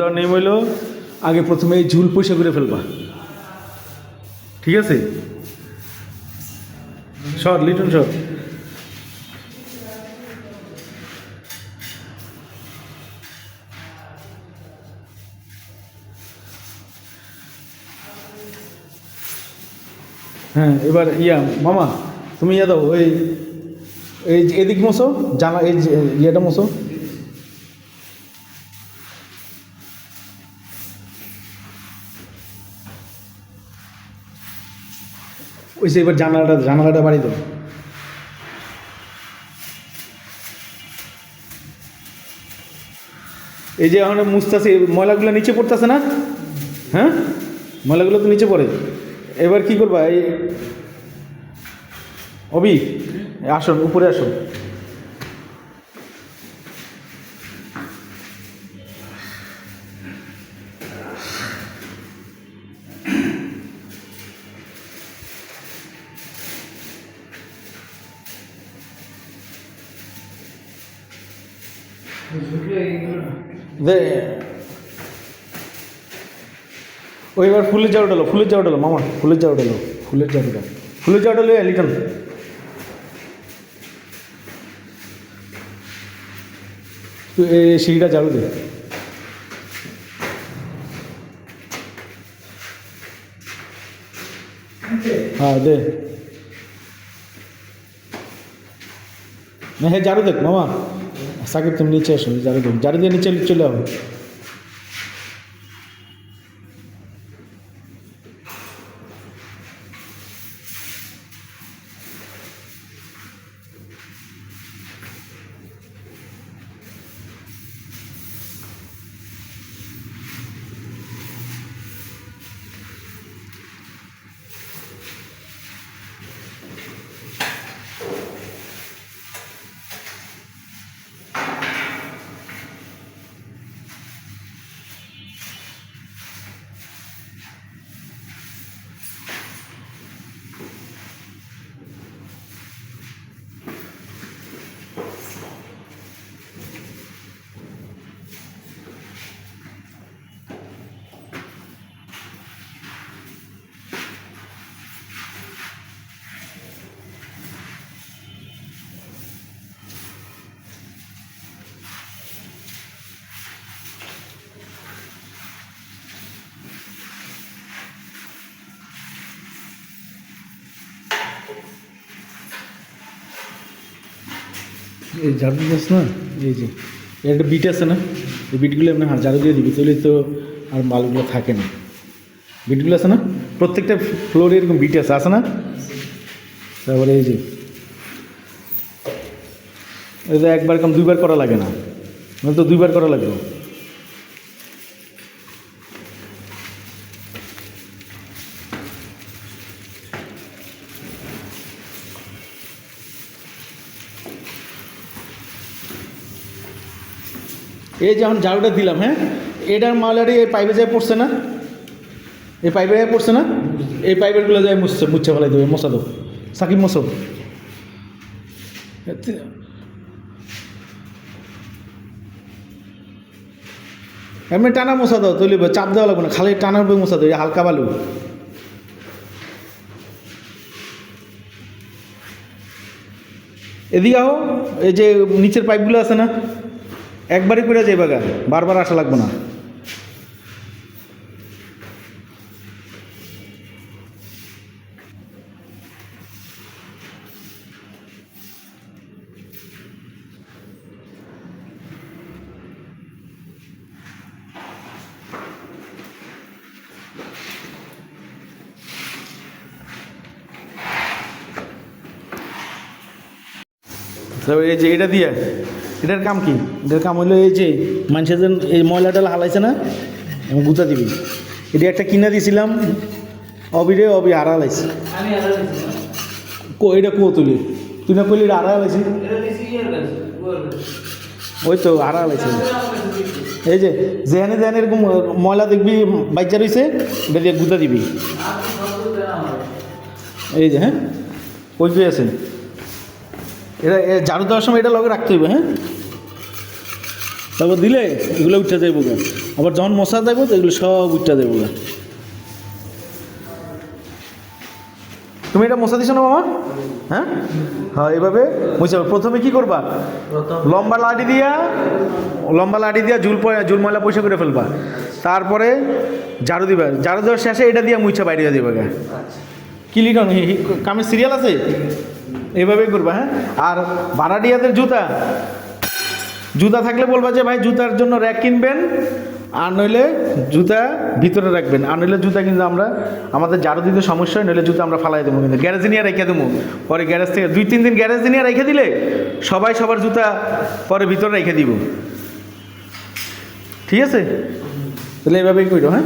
দেওয়ার নেম হইল, আগে প্রথমে এই ঝুল পয়সা করে ফেলবা। ঠিক আছে? শর্ট লিটন শর্ট হ্যাঁ এবার ইয়া, মামা, তুমি ইয়া দাও ওই এই এদিক মশো জানা এই ইয়েটা মশো ওই যে এবার জানালাটা জানালাটা বাড়ি দেবো। এই যে এখন মুছতেছে ময়লাগুলো নিচে পড়তেছে না? হ্যাঁ? ময়লাগুলো তো নিচে পড়ে। এবার কি করবা? এই অবি আসুন, উপরে আসুন। ও এবার ফুলের জাউ ডালো ফুলের জাউ ডালো মামা ফুলের জাউ ডালো ফুলের জাউ ডালো ফুলের জাউ ডালো লিটন। তুই এই সিঁড়িটা ঝাড়ু দে। হ্যাঁ দে। না হ্যাঁ ঝাড়ু দেখ মামা। সাকিব তুমি নিচে আসুন ঝাড়ু দিয়ে নিচে চলে যাব। এই ঝাড়ু দিস না? এই যে, একটা বিট আছে না? এই বিটগুলো আপনি ঝাড়ু দিয়ে দিবি, তাহলে তো আর মালগুলো থাকে না। বিটগুলো আছে না? প্রত্যেকটা ফ্লোরে এরকম বিট আছে আছে না? তারপরে এই যে এটা একবার কম দুইবার করা লাগে না। মানে তো দুইবার করা লাগবে। এই যখন ঝাড়ুটা দিলাম হ্যাঁ? এটার মালারি এই পাইপে যায় পড়ছে না? এই পাইপে যায় পড়ছে না? এই পাইপেরগুলো যায় মুছছে মুচ্ছে ফেলাই দেবে মশা দেবো। সাকিব মশো এমনি টানা মশা দাও, তৈলি চাপ দেওয়া লাগবে না, খালি টানার উপরে মশা এই হালকা বালু। এদিকে আও, এই যে নিচের পাইপগুলো আছে না? একবারই করে যাই বাগা বারবার আসা লাগবে না। এই যে এটা দিয়ে এটার কাম কি? এটার কাম হলো এই যে মানুষের এই ময়লাটা হালাইছে না এবং গুতা দিবি। এটা একটা কিনা দিয়েছিলাম অবিরে অবি আড়া হালাইছি। এটা কো তুলি? তুই না কইলি এটা আড়া হালাইছি? ওর কাছে। ওই তো আড়া হালাইছি। এই যে যেখানে যেখানে এরকম ময়লা দেখবি বাচ্চা রয়েছে এটা দিয়ে গুতা দিবি। এই যে হ্যাঁ? ওই যে আছে এটা এ ঝাড়ু দেওয়ার সময় এটা লগে রাখতে হইবে হ্যাঁ? তারপর দিলে এগুলো উঠে যাইব আবার যখন মশা যাইব তো এগুলো সব উঠে যাইব তুমি এটা মশা দিছো না মামা? হ্যাঁ? হ্যাঁ এভাবে? মুছে প্রথমে কি করবা? লম্বা লাঠি দিয়া লম্বা লাঠি দিয়া ঝুল পয়- ঝুল ময়লা পয়সা করে ফেলবা। তারপরে ঝাড়ু দিবা। ঝাড়ু দেওয়ার শেষে এটা দিয়ে মুছা বাইরে দিবা গা। আচ্ছা। কি লিখন কামের সিরিয়াল আছে? এভাবেই করবা হ্যাঁ? আর ভাড়াটিয়াদের জুতা? জুতা থাকলে বলবা যে, ভাই, জুতার জন্য র্যাক কিনবেন, আর নইলে জুতা ভিতরে রাখবেন। আর নইলে জুতা কিন্তু আমরা, আমাদের জারু দিতে সমস্যা হয়, নইলে জুতা আমরা ফালাই দেবো কিন্তু। গ্যারেজে নিয়ে রেখে দেবো। পরে গ্যারেজ থেকে দুই, তিন দিন গ্যারেজে নিয়ে রেখে দিলে সবাই সবার জুতা পরে ভিতরে রেখে দিব। ঠিক আছে? তাহলে এভাবেই করো হ্যাঁ?